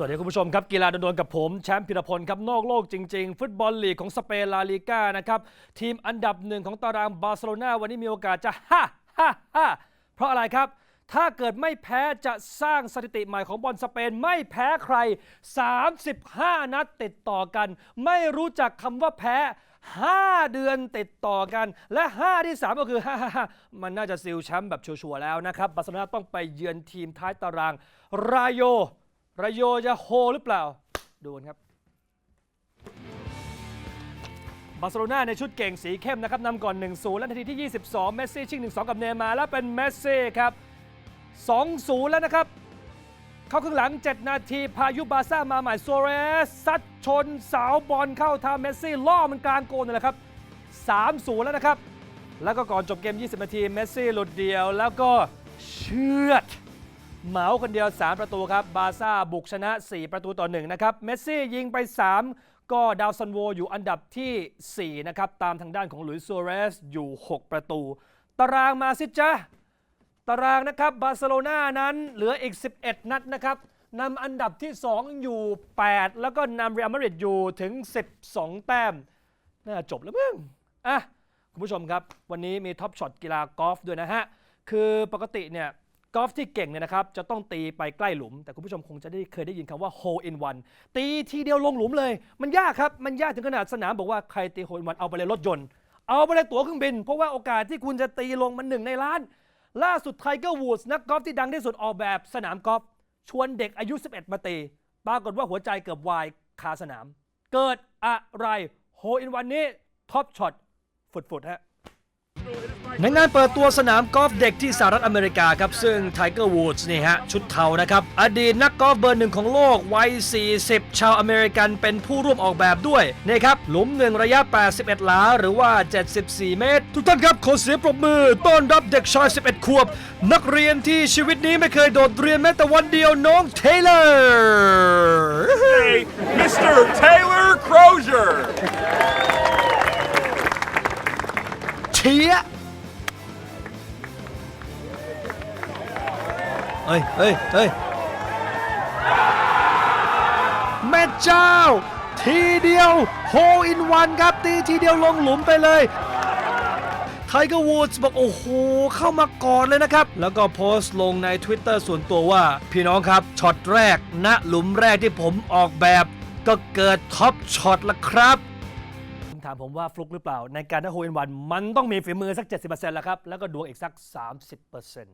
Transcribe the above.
วัสดีคุณผู้ชมครับกีฬาโดนๆกับผมแชมป์พิรพลครับนอกโลกจริง ๆ ฟุตบอลลีกของสเปนลาลีกานะครับทีมอันดับหนึ่งของตารางบาร์เซโลนาวันนี้มีโอกาสจะฮ่าฮ่าฮ่าเพราะอะไรครับ ถ้าเกิดไม่แพ้จะสร้างสถิติใหม่ของบอลสเปนไม่แพ้ใคร 35 นัดติดต่อกัน ไม่รู้จักคำว่าแพ้ 5 เดือนติดต่อกัน และ 5 ที่ 3 ก็คือ 5 มันน่าจะซิลแชมป์แบบชัวร์ๆแล้วนะครับบาร์เซโลนาต้องไปเยือนทีมท้ายตารางรายโย รายโยจะโฮหรือเปล่า ดูกันครับ บาร์เซโลนาในชุดเก่งสีเข้มนะครับนำก่อน 1-0 และนาทีที่ 22 เมสซี่ชิง 1-2 กับเนมาร์แล้วเป็นเมสซี่ครับ 2-0 แล้วนะครับ เข้าครึ่งหลัง 7 นาที พายุบาซ่ามาใหม่โซเรสซัดชนเสาบอลเข้าทางเมสซี่ล่อมันกลางโกนเลยละครับ 3-0 แล้วนะครับ แล้วก็ก่อนจบเกม 20 นาที เมสซี่หลุดเดียวแล้วก็เชือด เหมาคนเดียว 3 ประตูครับ บาซ่าบุกชนะ 4 ประตูต่อ 1 นะครับ เมสซี่ยิงไป 3 ก็ดาวซันโวอยู่อันดับทีสี่4 นะครับ ตามทางด้านของหลุยส์ซัวเรสอยู่ 6 ประตู ตารางมาสิจ๊ะตารางนะครับ บาร์เซโลนานั้นเหลืออีก 11 นัดนะครับนำอันดับที่ 2 อยู่ 8 แล้วก็นำเรอัลมาดริดอยู่ถึง 12 แต้ม น่าจบแล้วมึงอะคุณผู้ชมครับ วันนี้มีท็อปช็อตกีฬากอล์ฟด้วยนะฮะ คือปกติเนี่ย กอล์ฟที่เก่งเนี่ยนะครับจะต้องตีไปใกล้หลุม แต่คุณผู้ชมคงจะได้เคยได้ยินคำว่า hole in one ตีทีเดียวลงหลุมเลย มันยากครับ มันยากถึงขนาดสนามบอกว่าใครตี hole in one เอาไปเลยรถยนต์ เอาไปเลยตั๋วเครื่องบิน เพราะว่าโอกาสที่คุณจะตีลงมันหนึ่งในล้าน ล่าสุดไทเกอร์วูดส์นักกอล์ฟที่ดังที่สุดออกแบบสนามกอล์ฟชวนเด็กอายุ 11 มาตีปรากฏว่าหัวใจเกือบวายคาสนาม เกิดอะไรโฮอินวันนี้ท็อปช็อตฝุดๆฮะ ในงานเปิดตัวสนามกอล์ฟเด็กที่สหรัฐอเมริกาครับซึ่งไทเกอร์วูดส์นี่ฮะชุดเทานะครับ อดีตนักกอล์ฟเบอร์หนึ่งของโลกวัย 40 ชาวอเมริกันเป็นผู้ร่วมออกแบบด้วยนี่ครับ หลุมหนึ่งระยะ 81 หลา หรือว่า 74 เมตร ทุกท่านครับ ขอเสียงปรบมือ ต้อนรับเด็กชาย 11 ขวบ นักเรียนที่ชีวิตนี้ไม่เคยโดดเรียนแม้แต่วันเดียวน้องเทเลอร์ Hey, Mr. Taylor Crozier. เชีย เฮ้ยเฮ้ยเฮ้ยแม่เจ้า ทีเดียวโฮอินวันครับตีทีเดียวลงหลุมไปเลยไทเกอร์วูดส์บอกโอ้โห เข้ามาก่อนเลยนะครับ แล้วก็โพสต์ลงใน Twitter ส่วนตัวว่า พี่น้องครับช็อตแรกณหลุมแรกที่ผมออกแบบ ก็เกิดท็อปช็อตละครับถามผมว่าฟลุกหรือเปล่า ในการได้โฮอินวัน มันต้องมีฝีมือสัก 70%แล้วครับ แล้วก็ดวงอีกสัก 30%